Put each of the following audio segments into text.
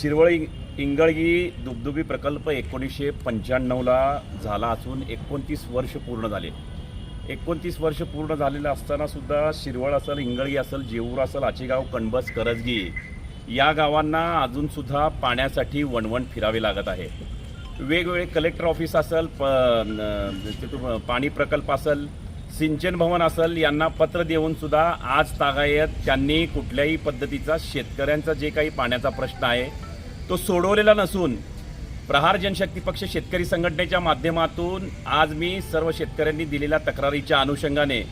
शिरवळी इंगळगी दुबदुबी प्रकल्प एकोणीसशे पंच्याण्णवला झाला असून एकोणतीस वर्ष पूर्ण झाले. एकोणतीस वर्ष पूर्ण झालेलं असतानासुद्धा शिरवळ असेल इंगळगी असेल जेऊर असेल आचेगाव कणबस करजगी या गावांना अजूनसुद्धा पाण्यासाठी वणवण फिरावे लागत आहे. वेगवेगळे कलेक्टर ऑफिस असेल प तिथून पाणी प्रकल्प असेल सिंचन भवन असेल यांना पत्र देऊन सुद्धा आज तागायत त्यांनी कुठल्याही पद्धतीचा शेतकऱ्यांचा जे काही पाण्याचा प्रश्न आहे तो सोडवलेला नसून प्रहार जनशक्ती पक्ष शेतकरी संघटनेच्या माध्यमातून आज मी सर्व शेतकऱ्यांनी दिलेल्या तक्रारीच्या अनुषंगाने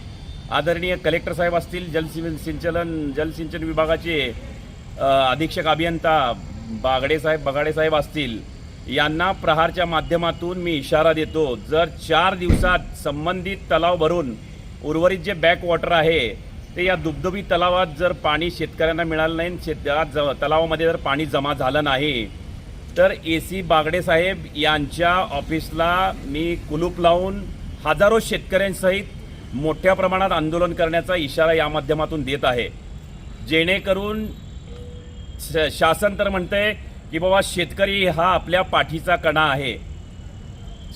आदरणीय कलेक्टर साहेब असतील जलसिं सिंचलन जलसिंचन विभागाचे अधीक्षक अभियंता बागडे साहेब बगाडे साहेब असतील यांना प्रहारच्या माध्यमातून मी इशारा देतो जर चार दिवसात संबंधित तलाव भरून उर्वरित जे बॅकवॉटर आहे ते या दुबदुबी तलावात जर पाणी शेतकऱ्यांना मिळालं नाही शेत ज- तलावामध्ये जर पाणी जमा झालं नाही तर ए सी बागडे साहेब यांच्या ऑफिसला मी कुलूप लावून हजारो शेतकऱ्यांसहित मोठ्या प्रमाणात आंदोलन करण्याचा इशारा या माध्यमातून देत आहे. जेणेकरून श- शासन तर म्हणतंय की बाबा शेतकरी हा आपल्या पाठीचा कणा आहे.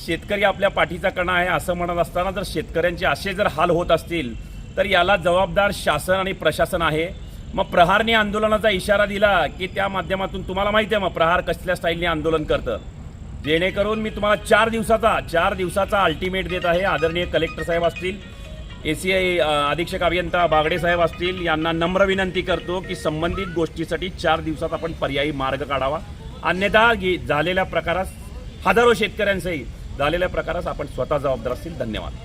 शेतकरी आपल्या पाठीचा कणा आहे असं म्हणत असताना जर शेतकऱ्यांचे असे जर हाल होत असतील तर याला जबाबदार शासन आणि प्रशासन आहे. मग प्रहारने आंदोलनाचा इशारा दिला की त्या माध्यमातून तुम्हाला माहिती आहे मग प्रहार कसल्या स्टाईलने आंदोलन करतं. जेणेकरून मी तुम्हाला चार दिवसाचा चार दिवसाचा अल्टिमेट देत आहे. आदरणीय कलेक्टर साहेब असतील ए सी आय अधीक्षक अभियंता बागडे साहेब असतील यांना नम्र विनंती करतो की संबंधित गोष्टीसाठी चार दिवसात आपण पर्यायी मार्ग काढावा. अन्यथा झालेल्या प्रकारास हजारो शेतकऱ्यांसहित झालेल्या प्रकारास आपण स्वतः जबाबदार असतील. धन्यवाद.